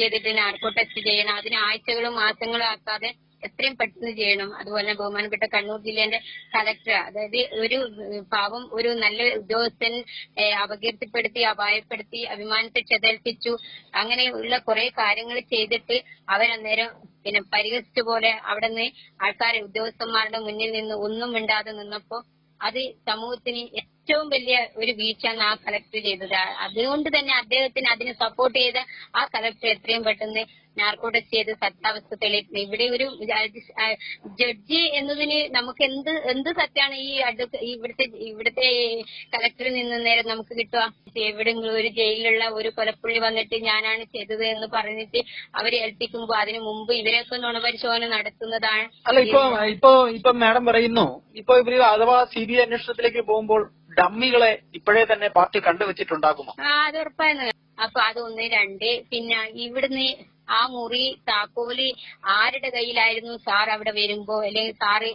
ചെയ്തിട്ട് narco test ചെയ്യണം. അതിന് ആഴ്ചകളും മാസങ്ങളും ആക്കാതെ എത്രയും പെട്ടെന്ന് ചെയ്യണം. അതുപോലെ ബഹുമാനപ്പെട്ട കണ്ണൂർ ജില്ലേന്റെ കളക്ടർ അതായത് ഒരു പാവം ഒരു നല്ല ഉദ്യോഗസ്ഥൻ അപകീർത്തിപ്പെടുത്തി അപായപ്പെടുത്തി അഭിമാനത്തെ ചെതൽപ്പിച്ചു. അങ്ങനെയുള്ള കുറെ കാര്യങ്ങൾ ചെയ്തിട്ട് അവരന്നേരം പിന്നെ പരിഹസിച്ച പോലെ അവിടെ നിന്ന് ആൾക്കാരെ ഉദ്യോഗസ്ഥന്മാരുടെ മുന്നിൽ നിന്ന് ഒന്നും മിണ്ടാതെ നിന്നപ്പോ അത് സമൂഹത്തിന് ഏറ്റവും വലിയ ഒരു വീഴ്ചയാണ് ആ കളക്ടർ ചെയ്തത്. അതുകൊണ്ട് തന്നെ അദ്ദേഹത്തിന് അതിന് സപ്പോർട്ട് ചെയ്ത ആ കളക്ടർ എത്രയും പെട്ടെന്ന് നാർക്കോട്ടിക്സ് ചെയ്ത് സത്യാവസ്ഥ തെളിയിക്കുന്നത് ഇവിടെ ഒരു ജഡ്ജി എന്നതിന് നമുക്ക് എന്ത് എന്ത് സത്യമാണ് ഈ ഇവിടുത്തെ ഇവിടുത്തെ കളക്ടറിൽ നിന്ന് നേരെ നമുക്ക് കിട്ടുക? എവിടെയെങ്കിലും ഒരു ജയിലിലുള്ള ഒരു കൊലപ്പുള്ളി വന്നിട്ട് ഞാനാണ് ചെയ്തത് എന്ന് പറഞ്ഞിട്ട് അവരെ ഏൽപ്പിക്കുമ്പോൾ അതിനു മുമ്പ് ഇവരെയൊക്കെ നുണപരിശോധന നടത്തുന്നതാണ് അല്ല ഇപ്പൊ ഇപ്പൊ ഇപ്പൊ മാഡം പറയുന്നു. ഇപ്പൊ ഇവർ അഥവാ സി ബി അന്വേഷണത്തിലേക്ക് പോകുമ്പോൾ ഡമ്മികളെ ഇപ്പോഴേ തന്നെ പാർട്ടി കണ്ടുവച്ചിട്ടുണ്ടാകുമോ? ആ അത് ഉറപ്പായിരുന്നു അപ്പൊ അതൊന്ന് രണ്ട്. പിന്നെ ഇവിടുന്ന് ആ മുറി താക്കോൽ ആരുടെ കയ്യിലായിരുന്നു? സാർ അവിടെ വരുമ്പോ അല്ലെങ്കിൽ സാറ്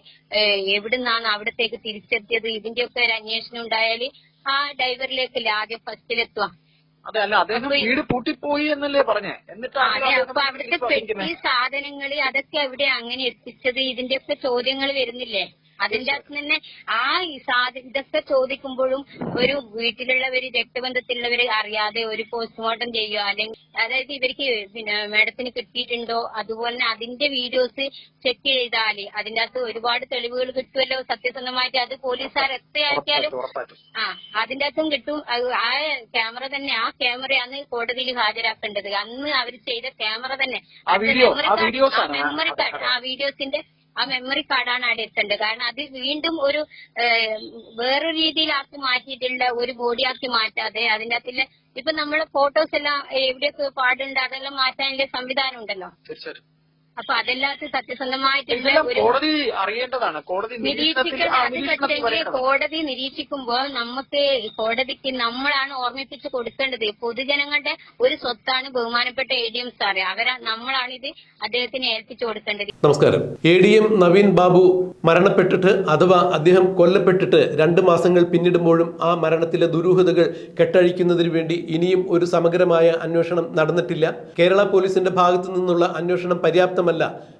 എവിടുന്നാണ് അവിടത്തേക്ക് തിരിച്ചെത്തിയത്? ഇതിന്റെ ഒക്കെ ഒരു അന്വേഷണം ഉണ്ടായാൽ ആ ഡ്രൈവറിലേക്കല്ലേ ആദ്യം ഫസ്റ്റിലെത്തുക അതെ അല്ല അദ്ദേഹം വീട് പൂട്ടിപ്പോയി എന്നല്ലേ പറഞ്ഞേ? എന്നിട്ട് അപ്പൊ അവിടുത്തെ പെട്ടി. സാധനങ്ങൾ അതൊക്കെ എവിടെ അങ്ങനെ എത്തിച്ചത്? ഇതിന്റെ ഒക്കെ ചോദ്യങ്ങൾ വരുന്നില്ലേ? അതിന്റെ അകത്ത് തന്നെ ആ സാധ്യത സാധ ഇതൊക്കെ ചോദിക്കുമ്പോഴും ഒരു വീട്ടിലുള്ളവര് രക്തബന്ധത്തിലുള്ളവര് അറിയാതെ ഒരു പോസ്റ്റ്മോർട്ടം ചെയ്യുക അല്ലെങ്കിൽ അതായത് ഇവർക്ക് പിന്നെ മാഡത്തിന് കിട്ടിയിട്ടുണ്ടോ അതുപോലെ തന്നെ അതിന്റെ വീഡിയോസ് ചെക്ക് ചെയ്താൽ അതിന്റെ അകത്ത് ഒരുപാട് തെളിവുകൾ കിട്ടുമല്ലോ സത്യസന്ധമായിട്ട് അത് പോലീസുകാർ എത്രയാക്കിയാലും ആ അതിന്റെ അകത്തും കിട്ടും. ആ ക്യാമറ തന്നെ ആ ക്യാമറയാണ് കോടതിയിൽ ഹാജരാക്കേണ്ടത്. അന്ന് അവർ ചെയ്ത ക്യാമറ തന്നെ. മെമ്മറി കാർഡ് ആ വീഡിയോസിന്റെ ആ മെമ്മറി കാർഡാണ് എത്തേണ്ടത് കാരണം അത് വീണ്ടും ഒരു വേറൊരു രീതിയിലാക്കി മാറ്റിയിട്ടുള്ള ഒരു ബോഡിയാക്കി മാറ്റാതെ അതിന്റെ അകത്തിൽ ഇപ്പൊ നമ്മളെ ഫോട്ടോസ് എല്ലാം എവിടെയൊക്കെ പാടുണ്ട് അതെല്ലാം മാറ്റാനുള്ള സംവിധാനം ഉണ്ടല്ലോ? അപ്പൊ അതെല്ലാം സത്യസന്ധമായിട്ടുള്ള കോടതി അറിയേണ്ടതാണ്. കോടതി നിരീക്ഷിക്കേണ്ട കോടതി നിരീക്ഷിക്കുമ്പോൾ നമുക്ക് കോടതിക്ക് നമ്മളാണ് ഓർമ്മിപ്പിച്ച് കൊടുക്കേണ്ടത്. പൊതുജനങ്ങളുടെ ഒരു സ്വത്താണ് ബഹുമാനപ്പെട്ട എ ഡി എം സാറ്. അവരാ നമ്മളാണ് ഇത് അദ്ദേഹത്തിന് ഏൽപ്പിച്ചു കൊടുക്കേണ്ടത്. നമസ്കാരം. A D M Naveen Babu മരണപ്പെട്ടിട്ട് അഥവാ അദ്ദേഹം കൊല്ലപ്പെട്ടിട്ട് രണ്ട് മാസങ്ങൾ പിന്നിടുമ്പോഴും ആ മരണത്തിലെ ദുരൂഹതകൾ കെട്ടഴിക്കുന്നതിന് വേണ്ടി ഇനിയും ഒരു സമഗ്രമായ അന്വേഷണം നടന്നിട്ടില്ല. കേരള പോലീസിന്റെ ഭാഗത്തു നിന്നുള്ള അന്വേഷണം പര്യാപ്തമല്ല.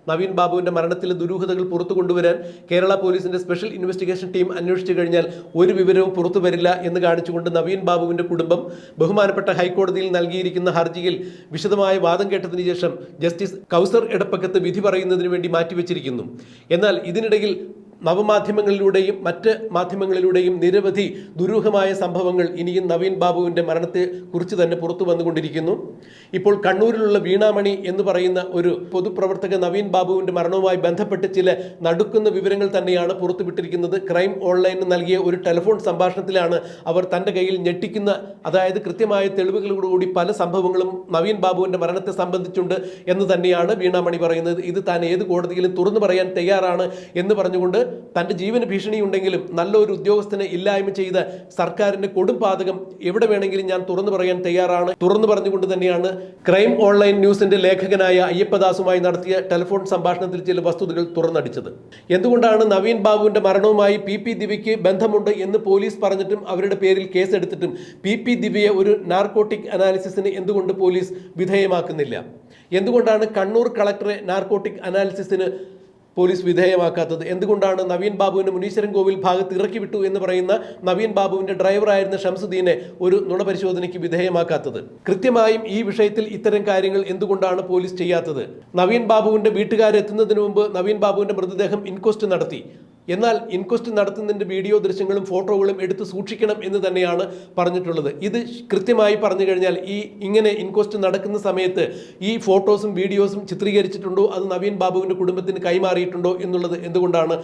നവീൻ ബാബുവിന്റെ മരണത്തിലെ ദുരൂഹതകൾ പുറത്തു കൊണ്ടുവരാൻ കേരള പോലീസിന്റെ സ്പെഷ്യൽ ഇൻവെസ്റ്റിഗേഷൻ ടീം അന്വേഷിച്ചു കഴിഞ്ഞാൽ ഒരു വിവരവും പുറത്തു വരില്ല എന്ന് കാണിച്ചുകൊണ്ട് നവീൻ ബാബുവിന്റെ കുടുംബം ബഹുമാനപ്പെട്ട ഹൈക്കോടതിയിൽ നൽകിയിരിക്കുന്ന ഹർജിയിൽ വിശദമായ വാദം കേട്ടതിന് ശേഷം ജസ്റ്റിസ് കൗസർ എടപ്പക്കത്ത് വിധി പറയുന്നതിന് വേണ്ടി മാറ്റിവെച്ചിരിക്കുന്നു. എന്നാൽ ഇതിനിടയിൽ നവമാധ്യമങ്ങളിലൂടെയും മറ്റ് മാധ്യമങ്ങളിലൂടെയും നിരവധി ദുരൂഹമായ സംഭവങ്ങൾ ഇനിയും നവീൻ ബാബുവിന്റെ മരണത്തെ കുറിച്ച് തന്നെ പുറത്തു വന്നുകൊണ്ടിരിക്കുന്നു. ഇപ്പോൾ കണ്ണൂരിലുള്ള വീണാമണി എന്ന് പറയുന്ന ഒരു പൊതുപ്രവർത്തക നവീൻ ബാബുവിന്റെ മരണവുമായി ബന്ധപ്പെട്ട് ചില നടുക്കുന്ന വിവരങ്ങൾ തന്നെയാണ് പുറത്തുവിട്ടിരിക്കുന്നത് ക്രൈം ഓൺലൈനിന് നൽകിയ ഒരു ടെലിഫോൺ സംഭാഷണത്തിലാണ് അവർ തന്റെ കയ്യിൽ ഞെട്ടിക്കുന്ന അതായത് കൃത്യമായ തെളിവുകളോടുകൂടി പല സംഭവങ്ങളും നവീൻ ബാബുവിന്റെ മരണത്തെ സംബന്ധിച്ചുണ്ട് എന്ന് തന്നെയാണ് വീണാമണി പറയുന്നത്. ഇത് താൻ ഏത് കോടതിയിലും തുറന്നു പറയാൻ തയ്യാറാണ് എന്ന് പറഞ്ഞുകൊണ്ട് തന്റെ ജീവന് ഭീഷണിയുണ്ടെങ്കിലും നല്ലൊരു ഉദ്യോഗസ്ഥനെ ഇല്ലായ്മ ചെയ്ത് സർക്കാരിന്റെ കൊടും പാതകം എവിടെ വേണമെങ്കിലും ഞാൻ തുറന്നു പറയാൻ തയ്യാറാണ്. തുറന്നു പറഞ്ഞുകൊണ്ട് തന്നെയാണ് ക്രൈം ഓൺലൈൻ ന്യൂസിന്റെ ലേഖകനായ അയ്യപ്പദാസുമായി നടത്തിയ ടെലിഫോൺ സംഭാഷണത്തിൽ ചില വസ്തുതകൾ തുറന്നടിച്ചത്. എന്തുകൊണ്ടാണ് നവീൻ ബാബുവിന്റെ മരണവുമായി പി പി ദിവ്യയ്ക്ക് ബന്ധമുണ്ട് എന്ന് പോലീസ് പറഞ്ഞിട്ടും അവരുടെ പേരിൽ കേസെടുത്തിട്ടും പി പി ദിവ്യയെ ഒരു നാർക്കോട്ടിക് അനാലിസിസിന് എന്തുകൊണ്ട് പോലീസ് വിധേയമാക്കുന്നില്ല? എന്തുകൊണ്ടാണ് കണ്ണൂർ കളക്ടറെ നാർക്കോട്ടിക് അനാലിസിസിന് പോലീസ് വിധേയമാക്കാത്തത്. എന്തുകൊണ്ടാണ് നവീൻ ബാബുവിനെ മുനീശ്വരൻ കോവിൽ ഭാഗത്ത് ഇറക്കി വിട്ടു എന്ന് പറയുന്ന നവീൻ ബാബുവിന്റെ ഡ്രൈവറായിരുന്ന ഷംസുദ്ദീനെ ഒരു നുണ പരിശോധനയ്ക്ക് വിധേയമാക്കാത്തത്? കൃത്യമായും ഈ വിഷയത്തിൽ ഇത്തരം കാര്യങ്ങൾ എന്തുകൊണ്ടാണ് പോലീസ് ചെയ്യാത്തത്? നവീൻ ബാബുവിന്റെ വീട്ടുകാരെത്തുന്നതിന് മുമ്പ് നവീൻ ബാബുവിന്റെ മൃതദേഹം ഇൻക്വസ്റ്റ് നടത്തി. എന്നാൽ ഇൻക്വസ്റ്റ് നടത്തുന്നതിന്റെ വീഡിയോ ദൃശ്യങ്ങളും ഫോട്ടോകളും എടുത്ത് സൂക്ഷിക്കണം എന്ന് തന്നെയാണ് പറഞ്ഞിട്ടുള്ളത്. ഇത് കൃത്യമായി പറഞ്ഞു കഴിഞ്ഞാൽ ഈ ഇങ്ങനെ ഇൻക്വസ്റ്റ് നടക്കുന്ന സമയത്ത് ഈ ഫോട്ടോസും വീഡിയോസും ചിത്രീകരിച്ചിട്ടുണ്ടോ? അത് നവീൻ ബാബുവിന്റെ കുടുംബത്തിന് കൈമാറിയിട്ടുണ്ടോ എന്നുള്ളത് എന്തുകൊണ്ടാണ്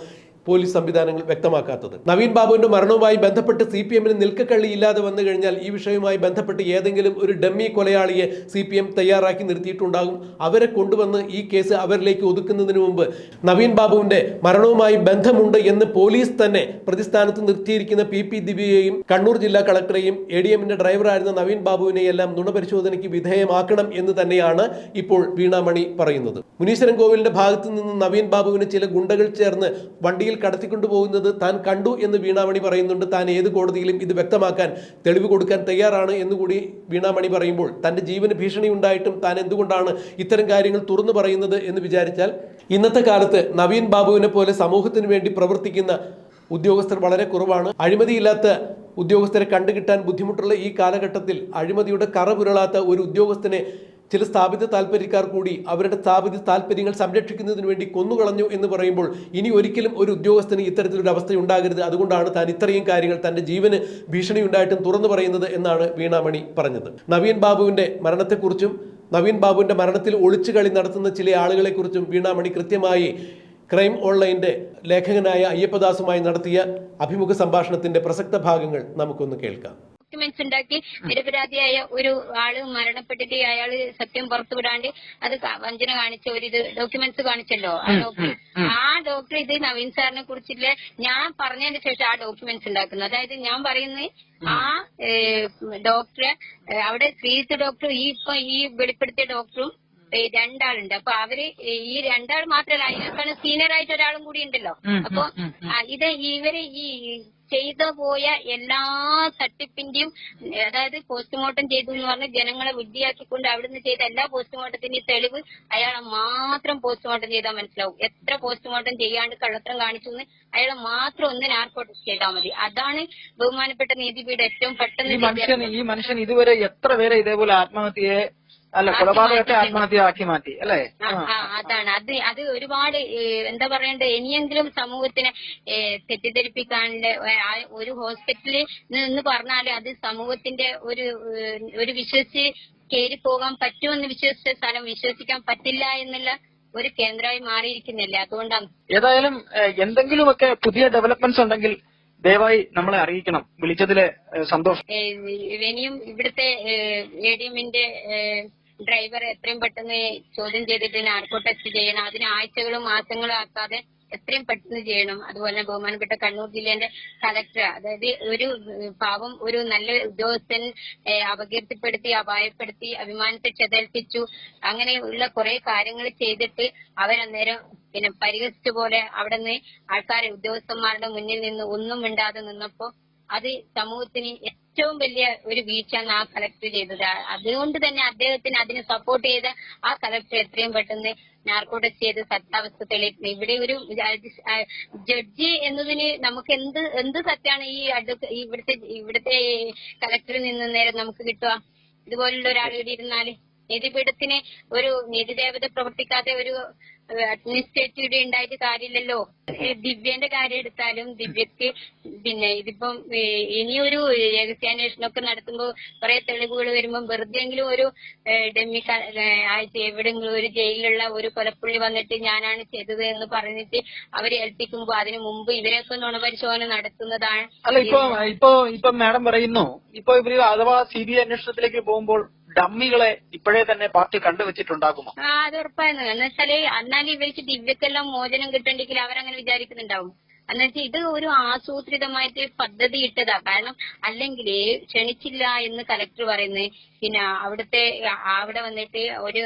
പോലീസ് സംവിധാനങ്ങൾ വ്യക്തമാക്കാത്തത്. നവീൻ ബാബുവിന്റെ മരണവുമായി ബന്ധപ്പെട്ട് സി പി എമ്മിന് നിൽക്കക്കള്ളി ഇല്ലാതെ വന്നു കഴിഞ്ഞാൽ ഈ വിഷയവുമായി ബന്ധപ്പെട്ട് ഏതെങ്കിലും ഒരു ഡമ്മി കൊലയാളിയെ സി പി എം തയ്യാറാക്കി നിർത്തിയിട്ടുണ്ടാകും. അവരെ കൊണ്ടുവന്ന് ഈ കേസ് അവരിലേക്ക് ഒതുക്കുന്നതിന് മുമ്പ് നവീൻ ബാബുവിന്റെ മരണവുമായി ബന്ധമുണ്ട് എന്ന് പോലീസ് തന്നെ പ്രതിസ്ഥാനത്ത് നിർത്തിയിരിക്കുന്ന പി പി ദിവ്യയെയും കണ്ണൂർ ജില്ലാ കളക്ടറെയും എ ഡി എമ്മിന്റെ ഡ്രൈവറായിരുന്ന നവീൻ ബാബുവിനെയെല്ലാം നുണപരിശോധനയ്ക്ക് വിധേയമാക്കണം എന്ന് തന്നെയാണ് ഇപ്പോൾ വീണാമണി പറയുന്നത്. മുനീശ്വരൻ കോവിലിന്റെ ഭാഗത്തു നിന്ന് നവീൻ ബാബുവിന് ചില ഗുണ്ടകൾ ചേർന്ന് വണ്ടിയിൽ കടത്തിക്കൊണ്ടുപോകുന്നത് താൻ കണ്ടു എന്ന് വീണാമണി പറയുന്നുണ്ട്. താൻ ഏത് കോടതിയിലും ഇത് വ്യക്തമാക്കാൻ തെളിവ് കൊടുക്കാൻ തയ്യാറാണ് എന്നുകൂടി വീണാമണി പറയുമ്പോൾ തന്റെ ജീവന് ഭീഷണി ഉണ്ടായിട്ടും താൻ എന്തുകൊണ്ടാണ് ഇത്തരം കാര്യങ്ങൾ തുറന്നു പറയുന്നത് എന്ന് വിചാരിച്ചാൽ ഇന്നത്തെ കാലത്ത് നവീൻ ബാബുവിനെ പോലെ സമൂഹത്തിന് വേണ്ടി പ്രവർത്തിക്കുന്ന ഉദ്യോഗസ്ഥർ വളരെ കുറവാണ്. അഴിമതിയില്ലാത്ത ഉദ്യോഗസ്ഥരെ കണ്ടുകിട്ടാൻ ബുദ്ധിമുട്ടുള്ള ഈ കാലഘട്ടത്തിൽ അഴിമതിയുടെ കറ പുരളാത്ത ഒരു ഉദ്യോഗസ്ഥനെ ചില സ്ഥാപിത താല്പര്യക്കാർ കൂടി അവരുടെ സ്ഥാപിത താല്പര്യങ്ങൾ സംരക്ഷിക്കുന്നതിന് വേണ്ടി കൊന്നുകളഞ്ഞു എന്ന് പറയുമ്പോൾ ഇനി ഒരിക്കലും ഒരു ഉദ്യോഗസ്ഥന് ഇത്തരത്തിലൊരു അവസ്ഥ ഉണ്ടാകരുത്. അതുകൊണ്ടാണ് താൻ ഇത്രയും കാര്യങ്ങൾ തന്റെ ജീവന് ഭീഷണി ഉണ്ടായിട്ടും തുറന്നു പറയുന്നത് എന്നാണ് വീണാമണി പറഞ്ഞത്. നവീൻ ബാബുവിന്റെ മരണത്തെക്കുറിച്ചും നവീൻ ബാബുവിന്റെ മരണത്തിൽ ഒളിച്ചു കളി നടത്തുന്ന ചില ആളുകളെക്കുറിച്ചും വീണാമണി കൃത്യമായി ക്രൈം ഓൺലൈന്റെ ലേഖകനായ അയ്യപ്പദാസുമായി നടത്തിയ അഭിമുഖ സംഭാഷണത്തിന്റെ പ്രസക്ത ഭാഗങ്ങൾ നമുക്കൊന്ന് കേൾക്കാം. ഡോക്യുമെന്റ്സ് ഉണ്ടാക്കി നിരപരാധിയായ ഒരു ആൾ മരണപ്പെട്ടിട്ട് അയാൾ സത്യം പുറത്തു പുറത്തുവിടാണ്ട് അത് വഞ്ചന കാണിച്ച ഒരു ഇത് ഡോക്യുമെന്റ്സ് കാണിച്ചല്ലോ. ആ ഡോക്ടർ ആ ഡോക്ടർ ഇത് നവീൻ സാറിനെ കുറിച്ചില്ല ഞാൻ പറഞ്ഞതിന് ശേഷം ആ ഡോക്യുമെന്റ്സ് ഉണ്ടാക്കുന്നത്. അതായത് ഞാൻ പറയുന്നത് ആ ഡോക്ടറെ അവിടെ ശ്രീത്ത് ഡോക്ടർ ഈ ഇപ്പൊ ഈ വെളിപ്പെടുത്തിയ ഡോക്ടറും രണ്ടാളുണ്ട്. അപ്പൊ അവർ ഈ രണ്ടാൾ മാത്രല്ല അതിനേക്കാൾ സീനിയർ ആയിട്ട് ഒരാളും കൂടി ഉണ്ടല്ലോ. അപ്പൊ ഇത് ഇവർ ഈ ചെയ്തു പോയ എല്ലാ തട്ടിപ്പിന്റെയും അതായത് പോസ്റ്റ്മോർട്ടം ചെയ്തു എന്ന് പറഞ്ഞ ജനങ്ങളെ വിഡ്ഢിയാക്കിക്കൊണ്ട് അവിടുന്ന് ചെയ്ത എല്ലാ പോസ്റ്റ്മോർട്ടത്തിന്റെയും തെളിവ് അയാളെ മാത്രം പോസ്റ്റ്മോർട്ടം ചെയ്താൽ മനസ്സിലാവും. എത്ര പോസ്റ്റ്മോർട്ടം ചെയ്യാണ്ട് കള്ളത്തരം കാണിച്ചു എന്ന് അയാളെ മാത്രം ഒന്ന് നാർക്കോട്ടിക്സ് ചെയ്താൽ മതി. അതാണ് ബഹുമാനപ്പെട്ട നീതിപീഠം ഏറ്റവും പെട്ടെന്ന് മനുഷ്യൻ ഈ മനുഷ്യൻ ഇതുവരെ എത്ര പേരെ ഇതേപോലെ ആത്മഹത്യയെ അല്ല കൊലപാതകത്തെ ആത്മഹത്യ ആക്കി മാറ്റി അല്ലേ? അതാണ്. അത് അത് ഒരുപാട് എന്താ പറയണ്ടേ ഇനിയെങ്കിലും സമൂഹത്തിനെ ആ ഒരു ഹോസ്പിറ്റലിൽ നിന്ന് പറഞ്ഞാൽ അത് സമൂഹത്തിന്റെ ഒരു ഒരു വിശ്വസിച്ച് കയറി പോകാൻ പറ്റുമെന്ന് വിശ്വസിച്ച സ്ഥലം വിശ്വസിക്കാൻ പറ്റില്ല എന്നുള്ള ഒരു കേന്ദ്രമായി മാറിയിരിക്കുന്നില്ലേ? അതുകൊണ്ടാണ്. ഏതായാലും എന്തെങ്കിലുമൊക്കെ പുതിയ ഡെവലപ്മെന്റ്സ് ഉണ്ടെങ്കിൽ ദയവായി നമ്മളെ അറിയിക്കണം. വിളിച്ചതിലെ സന്തോഷം. ഏഹ്, ഇവനെയും ഇവിടുത്തെ എ ഡി എമ്മിന്റെ ഡ്രൈവർ എത്രയും പെട്ടെന്ന് ചോദ്യം ചെയ്തിട്ട് നാർക്കോ ടെസ്റ്റ് ചെയ്യണം? അതിന് ആഴ്ചകളും മാസങ്ങളും ആക്കാതെ എത്രയും പെട്ടെന്ന് ചെയ്യണം. അതുപോലെ ബഹുമാനപ്പെട്ട കണ്ണൂർ ജില്ലേന്റെ കളക്ടർ അതായത് ഒരു പാവം ഒരു നല്ല ഉദ്യോഗസ്ഥൻ അപകീർത്തിപ്പെടുത്തി അപായപ്പെടുത്തി അഭിമാനത്തെ ചെതൽപ്പിച്ചു. അങ്ങനെയുള്ള കുറെ കാര്യങ്ങൾ ചെയ്തിട്ട് അവരന്നേരം പിന്നെ പരിഹസിച്ച പോലെ അവിടെ നിന്ന് ആൾക്കാരെ ഉദ്യോഗസ്ഥന്മാരുടെ മുന്നിൽ നിന്ന് ഒന്നും മിണ്ടാതെ നിന്നപ്പോ അത് സമൂഹത്തിന് ഏറ്റവും വലിയ ഒരു വീഴ്ചയാണ് ആ കളക്ടർ ചെയ്തത്. അതുകൊണ്ട് തന്നെ അദ്ദേഹത്തിന് അതിന് സപ്പോർട്ട് ചെയ്ത ആ കളക്ടർ എത്രയും പെട്ടെന്ന് നാർക്കോട്ടിക്സ് ചെയ്ത് സത്യാവസ്ഥ തെളിയിക്കുന്നത് ഇവിടെ ഒരു ജഡ്ജി എന്നതിന് നമുക്ക് എന്ത് എന്ത് സത്യാണ് ഈ ഇവിടുത്തെ ഇവിടുത്തെ കളക്ടറിൽ നിന്ന് നേരെ നമുക്ക് കിട്ടുക? ഇതുപോലുള്ള ഒരാൾ ഇവിടെ ഇരുന്നാൽ നീതിപീഠത്തിന് ഒരു നീതിദേവത പ്രവർത്തിക്കാതെ ഒരു അഡ്മിനിസ്ട്രേറ്റീവ് ഉണ്ടായിട്ട് കാര്യമില്ലല്ലോ. ദിവ്യന്റെ കാര്യം എടുത്താലും ദിവ്യക്ക് പിന്നെ ഇതിപ്പം ഇനിയൊരു രഹസ്യാന്വേഷണമൊക്കെ നടത്തുമ്പോൾ കുറെ തെളിവുകൾ വരുമ്പോൾ വെറുതെയെങ്കിലും ഒരു ഏ, ഡെമ്മി എവിടെയെങ്കിലും ഒരു ജയിലിലുള്ള ഒരു കൊലപ്പുള്ളി വന്നിട്ട് ഞാനാണ് ചെയ്തത് എന്ന് പറഞ്ഞിട്ട് അവരെ ഏൽപ്പിക്കുമ്പോൾ അതിനു മുമ്പ് ഇവരെയൊക്കെ നുണപരിശോധന നടത്തുന്നതാണ് അല്ല ഇപ്പൊ ഇപ്പൊ ഇപ്പൊ മാഡം പറയുന്നു. ഇപ്പൊ ഇവർ അഥവാ സി ബി അന്വേഷണത്തിലേക്ക് പോകുമ്പോൾ ഡമ്മികളെ ഇപ്പോഴേ തന്നെ പാർട്ടി കണ്ടുവച്ചിട്ടുണ്ടാകുമോ? അത് ഉറപ്പായിരുന്നു. എന്നുവെച്ചാൽ എന്നാൽ ഇവർക്ക് ദിവ്യക്കെല്ലാം മോചനം കിട്ടണ്ടെങ്കിൽ അവരങ്ങനെ വിചാരിക്കുന്നുണ്ടാവും. എന്നുവെച്ചാൽ ഇത് ഒരു ആസൂത്രിതമായിട്ട് പദ്ധതി ഇട്ടതാ. കാരണം അല്ലെങ്കിൽ ക്ഷണിച്ചില്ല എന്ന് കലക്ടർ പറയുന്നത് പിന്നെ അവിടുത്തെ അവിടെ വന്നിട്ട് ഒരു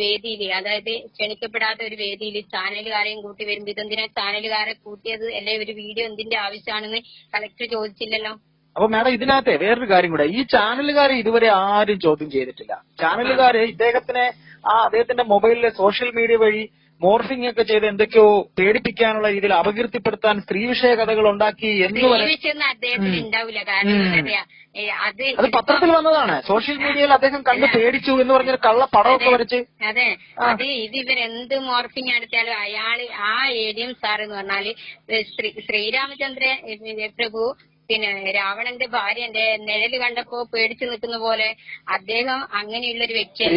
വേദിയിൽ അതായത് ക്ഷണിക്കപ്പെടാത്ത ഒരു വേദിയിൽ ചാനലുകാരെയും കൂട്ടി വരുമ്പോൾ ഇതെന്തിനാ ചാനലുകാരെ കൂട്ടിയത്? അല്ലെ ഒരു വീഡിയോ എന്തിന്റെ ആവശ്യമാണെന്ന് കലക്ടർ ചോദിച്ചില്ലല്ലോ? അപ്പൊ മാഡം ഇതിനകത്തെ വേറൊരു കാര്യം കൂടെ. ഈ ചാനലുകാരെ ഇതുവരെ ആരും ചോദ്യം ചെയ്തിട്ടില്ല. ചാനലുകാര് ഇദ്ദേഹത്തിനെ ആ അദ്ദേഹത്തിന്റെ മൊബൈലിലെ സോഷ്യൽ മീഡിയ വഴി മോർഫിംഗ് ഒക്കെ ചെയ്ത് എന്തൊക്കെയോ പേടിപ്പിക്കാനുള്ള രീതിയിൽ അപകീർത്തിപ്പെടുത്താൻ സ്ത്രീ വിഷയ കഥകൾ ഉണ്ടാക്കി എന്ന് അത് പത്രത്തിൽ വന്നതാണ്. സോഷ്യൽ മീഡിയയിൽ അദ്ദേഹം കണ്ട് പേടിച്ചു എന്ന് പറഞ്ഞൊരു കള്ള പടമൊക്കെ വരച്ച്. അതെ. അത് ഇത് ഇവരെന്ത് മോർഫിംഗ് എടുത്താലും അയാൾ ആ എ ഡി എം സാർ എന്ന് പറഞ്ഞാൽ ശ്രീ ശ്രീരാമചന്ദ്ര പ്രഭു പിന്നെ രാവണന്റെ ഭാര്യന്റെ നിഴൽ കണ്ടപ്പോ പേടിച്ചു നിൽക്കുന്ന പോലെ അദ്ദേഹം അങ്ങനെയുള്ള ഒരു വ്യക്തിയാണ്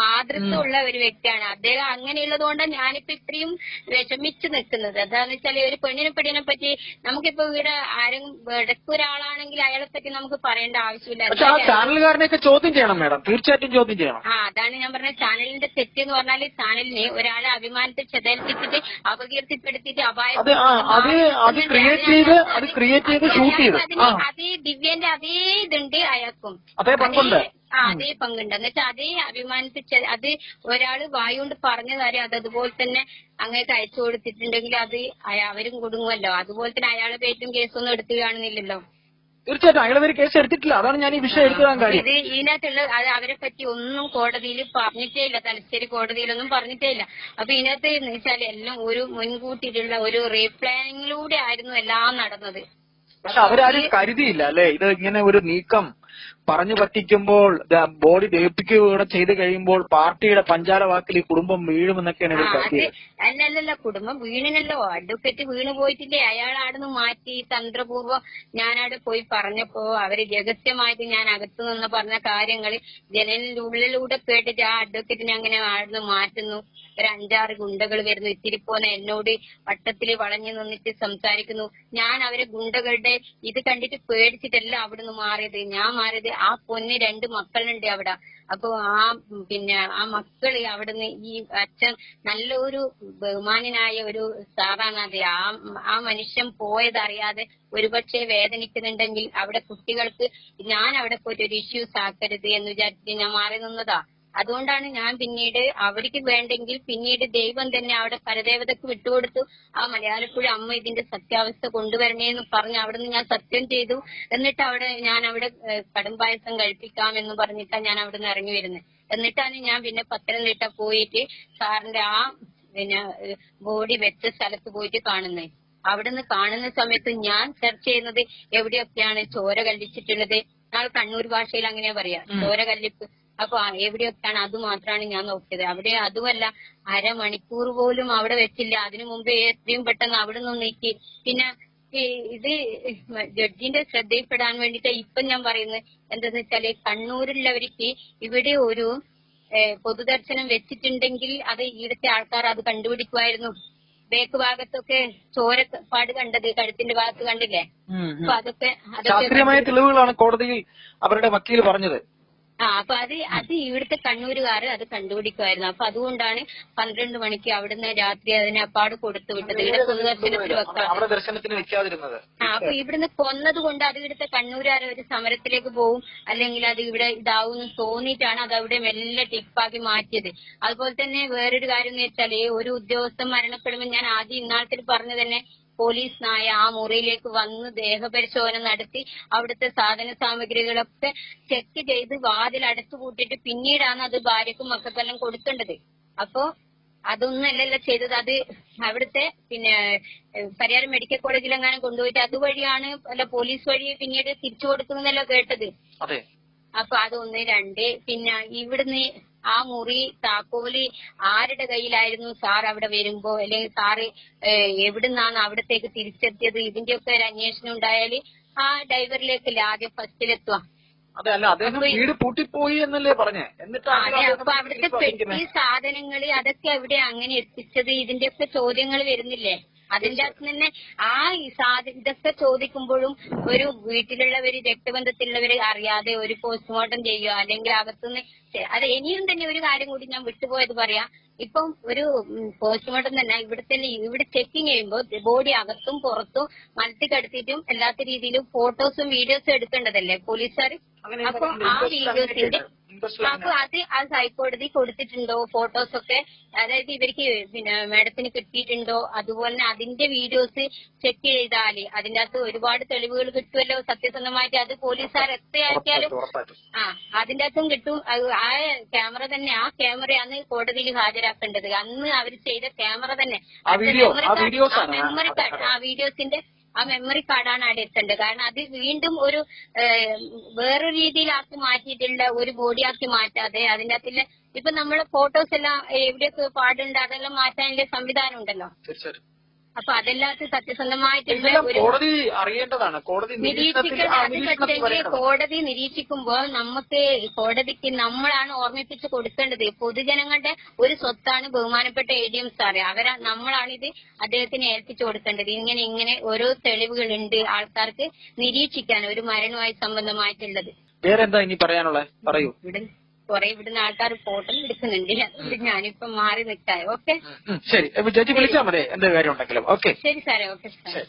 മാതൃത്വമുള്ള ഒരു വ്യക്തിയാണ്. അദ്ദേഹം അങ്ങനെയുള്ളത് കൊണ്ട് ഞാനിപ്പോ ഇത്രയും വിഷമിച്ചു നിൽക്കുന്നത്. എന്താന്ന് വെച്ചാൽ ഒരു പെണ്ണിനെ പെണ്ണിനെ പറ്റി നമുക്കിപ്പോ ഇവിടെ ആരും ഇടയ്ക്ക് ഒരാളാണെങ്കിൽ അയാളെ പറ്റി നമുക്ക് പറയേണ്ട ആവശ്യമില്ല. ചോദ്യം ചെയ്യണം മാഡം. തീർച്ചയായിട്ടും ചോദ്യം ചെയ്യണം. ആ അതാണ് ഞാൻ പറഞ്ഞ ചാനലിന്റെ തെറ്റ് എന്ന് പറഞ്ഞാൽ ചാനലിനെ ഒരാളെ അഭിമാനത്തെ ചെതൽപ്പിച്ചിട്ട് അപകീർത്തിപ്പെടുത്തിയിട്ട് അപായം ആ അത് അത് അപായ ക്രിയേറ്റ് ചെയ്ത് അത് ക്രിയേറ്റ് ചെയ്ത്. ഷൂട്ട് ചെയ്ത് അതേ ദിവ്യന്റെ അതേ ഇതുണ്ട് അയാൾക്കും. അതേ പങ്കുണ്ട്. ആ അതേ പങ്കുണ്ട്. എന്നുവെച്ചാൽ അതേ അഭിമാനിച്ച് അത് ഒരാൾ വായുകൊണ്ട് പറഞ്ഞ കാര്യം അത് അതുപോലെ തന്നെ അങ്ങേക്ക് അയച്ചു കൊടുത്തിട്ടുണ്ടെങ്കിൽ അത് അവരും കുടുങ്ങുമല്ലോ അതുപോലെ തന്നെ അയാളെ പേറ്റും കേസൊന്നും എടുത്തു കാണുന്നില്ലല്ലോ. തീർച്ചയായിട്ടും അയാളെ പേര് കേസ് എടുത്തിട്ടില്ല. അതാണ് ഞാൻ ഈ വിഷയം എടുത്തതാൻ കാര്യം. ഇത് ഇതിനകത്തുള്ള അത് അവരെ പറ്റി ഒന്നും കോടതിയിൽ പറഞ്ഞിട്ടേ ഇല്ല തലശ്ശേരി കോടതിയിലൊന്നും പറഞ്ഞിട്ടേ ഇല്ല അപ്പൊ ഇതിനകത്ത് എന്ന് വെച്ചാൽ എല്ലാം ഒരു മുൻകൂട്ടിയിട്ടുള്ള ഒരു റീപ്ലാനിങ്ങിലൂടെ ആയിരുന്നു എല്ലാം നടന്നത്. പക്ഷെ അവരാരും കരുതിയില്ല അല്ലെ? ഇത് ഇങ്ങനെ ഒരു നീക്കം പറഞ്ഞു പറ്റിക്കുമ്പോൾ ബോഡി ദഹിപ്പിക്കുകയൂടെ ചെയ്തു കഴിയുമ്പോൾ പാർട്ടിയുടെ പഞ്ചാര വാക്കിൽ ഈ കുടുംബം വീഴുമെന്നൊക്കെയാണ് ഇവർ അത് കരുതിയത് അല്ലല്ലല്ല കുടുംബം വീണിനല്ലോ അഡ്വക്കേറ്റ് വീണ് പോയിട്ടില്ലേ? അയാൾ മാറ്റി. തന്ത്രപൂർവം ഞാനവിടെ പോയി പറഞ്ഞപ്പോ അവർ രഹസ്യമായിട്ട് ഞാൻ അകത്തു നിന്ന് പറഞ്ഞ കാര്യങ്ങൾ ജനലിന്റെ ഉള്ളിലൂടെ കേട്ടിട്ട് ആ അഡ്വക്കേറ്റിനെ അങ്ങനെ ആടുന്നു മാറ്റുന്നു. ഒരു അഞ്ചാറ് ഗുണ്ടകൾ വരുന്നു. ഇത്തിരി പോന്ന എന്നോട് വട്ടത്തിൽ വളഞ്ഞു നിന്നിട്ട് സംസാരിക്കുന്നു. ഞാൻ അവരെ ഗുണ്ടകളുടെ ഇത് കണ്ടിട്ട് പേടിച്ചിട്ടല്ല അവിടുന്ന് മാറിയത്. ഞാൻ മാറിയത് ആ പൊന്ന് രണ്ട് മക്കളുണ്ട് അവിടെ. അപ്പൊ ആ പിന്നെ ആ മക്കൾ അവിടുന്ന് ഈ അച്ഛൻ നല്ലൊരു ബഹുമാനനായ ഒരു സാറാണ് അത്. ആ ആ മനുഷ്യൻ പോയതറിയാതെ ഒരുപക്ഷെ വേദനിക്കുന്നുണ്ടെങ്കിൽ അവിടെ കുട്ടികൾക്ക് ഞാൻ അവിടെ പോയിട്ട് ഒരു ഇഷ്യൂസ് ആക്കരുത് എന്ന് വിചാരിച്ചിട്ട് ഞാൻ മാറി നിന്നതാ. അതുകൊണ്ടാണ് ഞാൻ പിന്നീട് അവർക്ക് വേണ്ടെങ്കിൽ പിന്നീട് ദൈവം തന്നെ അവിടെ പരദേവതക്ക് വിട്ടുകൊടുത്തു ആ മലയാളപ്പുഴ അമ്മ ഇതിന്റെ സത്യാവസ്ഥ കൊണ്ടുവരണേന്ന് പറഞ്ഞ് അവിടുന്ന് ഞാൻ സത്യം ചെയ്തു. എന്നിട്ട് അവിടെ ഞാൻ അവിടെ കടും പായസം കഴിപ്പിക്കാം എന്ന് പറഞ്ഞിട്ടാണ് ഞാൻ അവിടുന്ന് ഇറങ്ങി വരുന്നത്. എന്നിട്ടാണ് ഞാൻ പിന്നെ പത്തനംതിട്ട പോയിട്ട് സാറിന്റെ ആ പിന്നെ ബോഡി വെച്ച സ്ഥലത്ത് പോയിട്ട് കാണുന്നത്. അവിടുന്ന് കാണുന്ന സമയത്ത് ഞാൻ സെർച്ച് ചെയ്യുന്നത് എവിടെയൊക്കെയാണ് ചോര കല്ലിച്ചിട്ടുള്ളത്? നാളെ കണ്ണൂർ ഭാഷയിൽ അങ്ങനെ പറയാ. ചോര കല്ലിപ്പ് അപ്പൊ എവിടെയൊക്കെയാണ് അത് മാത്രമാണ് ഞാൻ നോക്കിയത്. അവിടെ അതുമല്ല അരമണിക്കൂർ പോലും അവിടെ വെച്ചില്ല. അതിനു മുമ്പേ എത്രയും പെട്ടെന്ന് അവിടെ നിന്ന് നീക്കി. പിന്നെ ഇത് ജഡ്ജിന്റെ ശ്രദ്ധയിൽപ്പെടാൻ വേണ്ടിട്ട് ഇപ്പൊ ഞാൻ പറയുന്നത് എന്തെന്ന് വെച്ചാൽ കണ്ണൂരിലുള്ളവർക്ക് ഇവിടെ ഒരു പൊതുദർശനം വെച്ചിട്ടുണ്ടെങ്കിൽ അത് ഇവിടുത്തെ ആൾക്കാർ അത് കണ്ടുപിടിക്കുമായിരുന്നു. ബേക്ക് ഭാഗത്തൊക്കെ ചോരപ്പാട് കണ്ടത് കഴുത്തിന്റെ ഭാഗത്ത് കണ്ടില്ലേ? അപ്പൊ അതൊക്കെ അതൊക്കെ ശാസ്ത്രീയമായ തെളിവുകളാണ് കോടതിയിൽ അവരുടെ വക്കീൽ പറഞ്ഞത്. ആ അപ്പൊ അത് അത് ഇവിടുത്തെ കണ്ണൂരുകാര് അത് കണ്ടുപിടിക്കുമായിരുന്നു. അപ്പൊ അതുകൊണ്ടാണ് പന്ത്രണ്ട് മണിക്ക് അവിടുന്ന് രാത്രി അതിനെ അപ്പാട് കൊടുത്തു വിട്ടത്. ഇവിടെ പൊതുദർശനത്തിന് വെക്കാം. അവിടെ ദർശനത്തിന് വെക്കാതിരുന്നത്. ആ അപ്പൊ ഇവിടുന്ന് കൊന്നത് കൊണ്ട് അത് ഇവിടുത്തെ കണ്ണൂരുകാരെ ഒരു സമരത്തിലേക്ക് പോവും. അല്ലെങ്കിൽ അത് ഇവിടെ ഇതാവും തോന്നിയിട്ടാണ് അത് അവിടെ മെല്ലെ ടിപ്പാക്കി മാറ്റിയത്. അതുപോലെ തന്നെ വേറൊരു കാര്യം എന്ന് വെച്ചാൽ ഒരു ഉദ്യോഗസ്ഥൻ മരണപ്പെടുമ്പോൾ ഞാൻ ആദ്യം ഇന്നാളത്തിൽ പറഞ്ഞു തന്നെ പോലീസ് നായ ആ മുറിയിലേക്ക് വന്ന് ദേഹപരിശോധന നടത്തി അവിടുത്തെ സാധന സാമഗ്രികളൊക്കെ ചെക്ക് ചെയ്ത് വാതിൽ അടച്ചു കൂട്ടിയിട്ട് പിന്നീടാണ് അത് ഭാര്യക്കും മക്കൾക്കെല്ലാം കൊടുക്കേണ്ടത്. അപ്പോ അതൊന്നല്ലല്ലോ ചെയ്തത്. അത് അവിടുത്തെ പിന്നെ ഏഹ്, പരിയാരം മെഡിക്കൽ കോളേജിൽ എങ്ങാനും കൊണ്ടുപോയിട്ട് അതുവഴിയാണ് അല്ല പോലീസ് വഴി പിന്നീട് തിരിച്ചു കൊടുക്കുന്നല്ലോ കേട്ടത്? അപ്പൊ അതൊന്ന് രണ്ട്. പിന്നെ ഇവിടുന്ന് ആ മുറി താക്കോൽ ആരുടെ കയ്യിലായിരുന്നു? സാർ അവിടെ വരുമ്പോ അല്ലെങ്കിൽ സാറ് എവിടുന്നാണ് അവിടത്തേക്ക് തിരിച്ചെത്തിയത്? ഇതിന്റെ ഒക്കെ ഒരു അന്വേഷണം ഉണ്ടായാൽ ആ ഡ്രൈവറിലേക്കല്ലേ ആദ്യം ഫസ്റ്റിലെത്തുക അതെ അല്ല അദ്ദേഹം വീട് പൂട്ടിപ്പോയി എന്നല്ലേ പറഞ്ഞേ? എന്നിട്ട് അപ്പൊ അവിടുത്തെ പെട്ടി സാധനങ്ങൾ അതൊക്കെ എവിടെ അങ്ങനെ എത്തിച്ചത്? ഇതിന്റെ ഒക്കെ ചോദ്യങ്ങൾ വരുന്നില്ലേ? അതിന്റെ അകത്ത് തന്നെ ആ ഈ സാധ ഇതൊക്കെ ചോദിക്കുമ്പോഴും ഒരു വീട്ടിലുള്ളവര് രക്തബന്ധത്തിലുള്ളവര് അറിയാതെ ഒരു പോസ്റ്റ്മോർട്ടം ചെയ്യുക അല്ലെങ്കിൽ അകത്തുനിന്ന് അത് ഇനിയും തന്നെ ഒരു കാര്യം കൂടി ഞാൻ വിട്ടുപോയത് പറയാം. ഇപ്പം ഒരു പോസ്റ്റ്മോർട്ടം തന്നെ ഇവിടെ തന്നെ ഇവിടെ ചെക്കിങ് ചെയ്യുമ്പോൾ ബോഡി അകത്തും പുറത്തും മലത്തി കടത്തിയിട്ടും എല്ലാത്ത രീതിയിലും ഫോട്ടോസും വീഡിയോസും എടുക്കേണ്ടതല്ലേ പോലീസുകാർ അപ്പൊ ആ വീഡിയോസിന്റെ അപ്പൊ അത് ആ ഹൈക്കോടതി കൊടുത്തിട്ടുണ്ടോ? ഫോട്ടോസ് ഒക്കെ? അതായത് ഇവർക്ക് പിന്നെ മാഡത്തിന് കിട്ടിയിട്ടുണ്ടോ? അതുപോലെ തന്നെ അതിന്റെ വീഡിയോസ് ചെക്ക് ചെയ്താൽ അതിന്റെ അകത്ത് ഒരുപാട് തെളിവുകൾ കിട്ടുമല്ലോ? സത്യസന്ധമായിട്ട് അത് പോലീസുകാർ എത്രയാക്കിയാലും ആ അതിന്റെ അകത്തും കിട്ടും. ആ ക്യാമറ തന്നെ ആ ക്യാമറയാണ് കോടതിയിൽ ഹാജരാക്കേണ്ടത് അന്ന് അവർ ചെയ്ത ക്യാമറ തന്നെ. ആ വീഡിയോ, ആ videos ആണ്. മെമ്മറി കാർഡ് ആ വീഡിയോസിന്റെ ആ മെമ്മറി കാർഡാണ് അവിടെ എത്തേണ്ടത് കാരണം അത് വീണ്ടും ഒരു വേറൊരു രീതിയിലാക്കി മാറ്റിയിട്ടുള്ള ഒരു ബോഡിയാക്കി മാറ്റാതെ അതിന്റെ അകത്തിൽ ഇപ്പൊ നമ്മളെ ഫോട്ടോസ് എല്ലാം എവിടെയൊക്കെ പാടുണ്ട് അതെല്ലാം മാറ്റാനുള്ള സംവിധാനം ഉണ്ടല്ലോ. തീർച്ചയായിട്ടും. അപ്പൊ അതെല്ലാം സത്യസന്ധമായിട്ടുള്ള കോടതി അറിയേണ്ടതാണ്. കോടതി നിരീക്ഷണത്തിൽ നിരീക്ഷിക്കണം ആ അത് നിരീക്ഷണത്തിൽ പക്ഷെങ്കിൽ വരേണ്ടതാണ്. കോടതി നിരീക്ഷിക്കുമ്പോൾ നമുക്ക് കോടതിക്ക് നമ്മളാണ് ഓർമ്മിപ്പിച്ച് കൊടുക്കേണ്ടത്. പൊതുജനങ്ങളുടെ ഒരു സ്വത്താണ് ബഹുമാനപ്പെട്ട എ ഡി എം സാറ് അവരാ നമ്മളാണ് ഇത് അദ്ദേഹത്തിന് ഏൽപ്പിച്ചു കൊടുക്കേണ്ടത്. ഇങ്ങനെ ഇങ്ങനെ ഓരോ തെളിവുകളുണ്ട് ആൾക്കാർക്ക് നിരീക്ഷിക്കാൻ ഒരു മരണവുമായി സംബന്ധമായിട്ടുള്ളത്. വേറെന്താ ഇനി പറയാനുള്ളത്? പറയൂ. കുറെ ഇവിടുന്ന് ആൾക്കാർ ഫോട്ടോ എടുക്കുന്നുണ്ട്. അതുകൊണ്ട് ഞാനിപ്പോ മാറി നിക്കാ. ഓക്കെ ശരി. ചേച്ചി മതി. കാര്യം ഉണ്ടെങ്കിലും. ഓക്കെ ശരി സാറേ. Okay sir